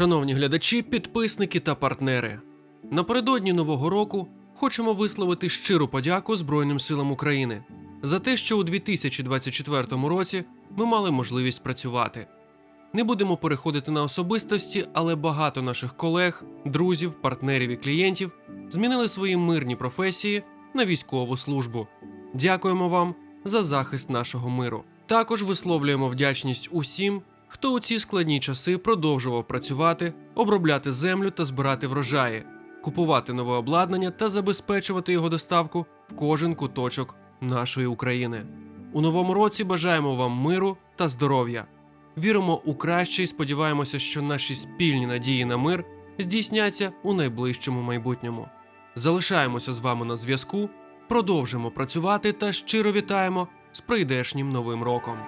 Шановні глядачі, підписники та партнери, напередодні нового року хочемо висловити щиру подяку Збройним силам України за те, що у 2024 році ми мали можливість працювати. Не будемо переходити на особистості, але багато наших колег, друзів, партнерів і клієнтів змінили свої мирні професії на військову службу. Дякуємо вам за захист нашого миру. Також висловлюємо вдячність усім, хто у ці складні часи продовжував працювати, обробляти землю та збирати врожаї, купувати нове обладнання та забезпечувати його доставку в кожен куточок нашої України. У новому році бажаємо вам миру та здоров'я. Віримо у краще і сподіваємося, що наші спільні надії на мир здійсняться у найближчому майбутньому. Залишаємося з вами на зв'язку, продовжимо працювати та щиро вітаємо з прийдешнім новим роком.